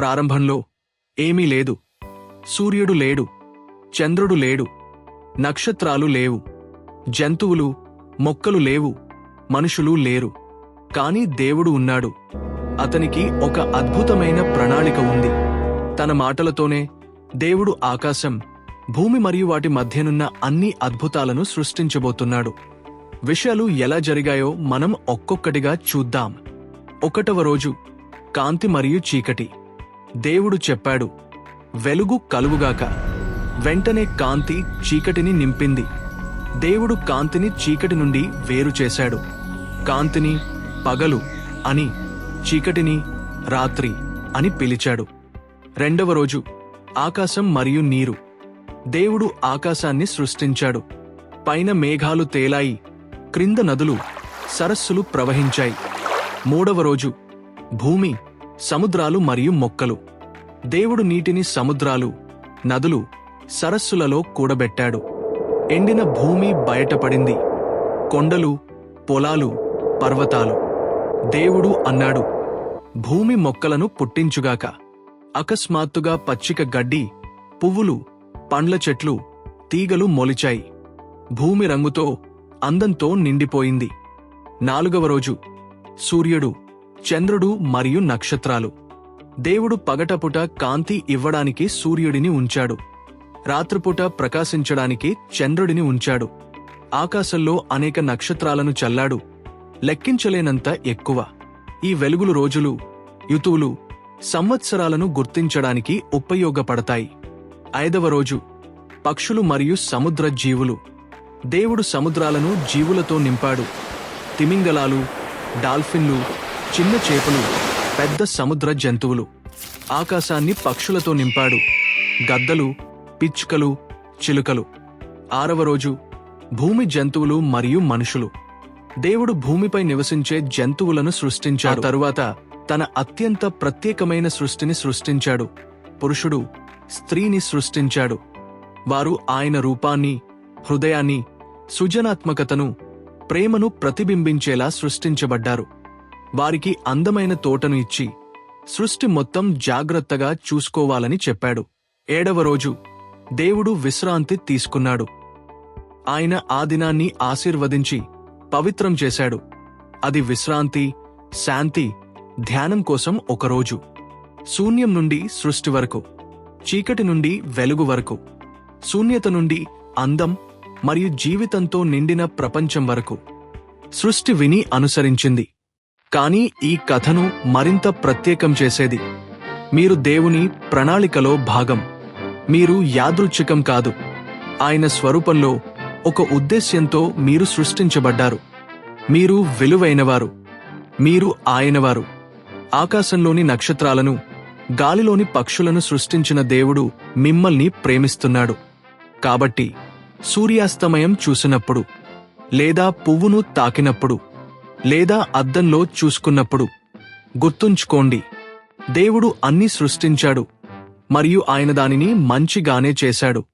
ప్రారంభంలో ఏమీ లేదు. సూర్యుడు లేడు. చంద్రుడు లేడు. నక్షత్రాలు లేవు. జంతువులు మొక్కలు లేవు. మనుషులు లేరు. కాని దేవుడు ఉన్నాడు. అతనికి ఒక అద్భుతమైన ప్రణాళిక ఉంది. తన మాటలతోనే దేవుడు ఆకాశం భూమి మరియు వాటి మధ్యనున్న అన్ని అద్భుతాలను సృష్టించబోతున్నాడు. విషయాలు ఎలా జరిగాయో మనం ఒక్కొక్కటిగా చూద్దాం. ఒకటవ రోజు కాంతి మరియు చీకటి. దేవుడు చెప్పాడు వెలుగు కలుగుగాక. వెంటనే కాంతి చీకటిని నింపింది. దేవుడు కాంతిని చీకటి నుండి వేరు చేశాడు. కాంతిని పగలు అని చీకటిని రాత్రి అని పిలిచాడు. రెండవ రోజు ఆకాశం మరియు నీరు. దేవుడు ఆకాశాన్ని సృష్టించాడు. పైన మేఘాలు తేలాయి. క్రింద నదులు సరస్సులు ప్రవహించాయి. మూడవ రోజు భూమి సముద్రాలు మరియు మొక్కలు. దేవుడు నీటిని సముద్రాలు నదులు సరస్సులలో కూడబెట్టాడు. ఎండిన భూమి బయటపడింది. కొండలు పొలాలు పర్వతాలు. దేవుడు అన్నాడు భూమి మొక్కలను పుట్టించుగాక. అకస్మాత్తుగా పచ్చిక గడ్డి పువ్వులు పండ్ల చెట్లు తీగలు మొలిచాయి. భూమి రంగుతో అందంతో నిండిపోయింది. నాలుగవ రోజు సూర్యుడు చంద్రుడు మరియు నక్షత్రాలు. దేవుడు పగటపుట కాంతి ఇవ్వడానికి సూర్యుడిని ఉంచాడు. రాత్రిపూట ప్రకాశించడానికి చంద్రుడిని ఉంచాడు. ఆకాశంలో అనేక నక్షత్రాలను చల్లాడు. లెక్కించలేనంత ఎక్కువ. ఈ వెలుగులు రోజులు యుతువులు సంవత్సరాలను గుర్తించడానికి ఉపయోగపడతాయి. ఐదవ రోజు. పక్షులు మరియు సముద్ర జీవులు దేవుడు సముద్రాలను జీవులతో నింపాడు. తిమింగలాలు డాల్ఫిన్లు చిన్న చేపలు పెద్ద సముద్ర జంతువులు. ఆకాశాన్ని పక్షులతో నింపాడు. గద్దలు పిచ్చుకలు చిలుకలు. ఆరవ రోజు భూమి జంతువులు మరియు మనుషులు. దేవుడు భూమిపై నివసించే జంతువులను సృష్టించాడు. తరువాత తన అత్యంత ప్రత్యేకమైన సృష్టిని సృష్టించాడు. పురుషుడు స్త్రీని సృష్టించాడు. వారు ఆయన రూపాన్ని హృదయాన్ని సృజనాత్మకతను ప్రేమను ప్రతిబింబించేలా సృష్టించబడ్డారు. వారికి అందమైన తోటను ఇచ్చి సృష్టి మొత్తం జాగ్రత్తగా చూసుకోవాలని చెప్పాడు. ఏడవ రోజు దేవుడు విశ్రాంతి తీసుకున్నాడు. ఆయన ఆ దినాన్ని ఆశీర్వదించి పవిత్రం చేశాడు. అది విశ్రాంతి శాంతి ధ్యానం కోసం ఒకరోజు శూన్యం నుండి సృష్టి వరకు చీకటి నుండి వెలుగు వరకు శూన్యత నుండి అందం మరియు జీవితంతో నిండిన ప్రపంచం వరకు. సృష్టి విని అనుసరించింది. కానీ ఈ కథను మరింత ప్రత్యేకం చేసేది. మీరు దేవుని ప్రణాళికలో భాగం. మీరు యాదృచ్ఛికం కాదు. ఆయన స్వరూపంలో ఒక ఉద్దేశ్యంతో మీరు సృష్టించబడ్డారు. మీరు విలువైనవారు. మీరు ఆయనవారు. ఆకాశంలోని నక్షత్రాలను గాలిలోని పక్షులను సృష్టించిన దేవుడు మిమ్మల్ని ప్రేమిస్తున్నాడు. కాబట్టి సూర్యాస్తమయం చూసినప్పుడు లేదా పువ్వును తాకినప్పుడు లేదా అద్దంలో చూసుకున్నప్పుడు గుర్తుంచుకోండి దేవుడు అన్ని సృష్టించాడు మరియు ఆయన దానిని మంచిగానే చేశాడు.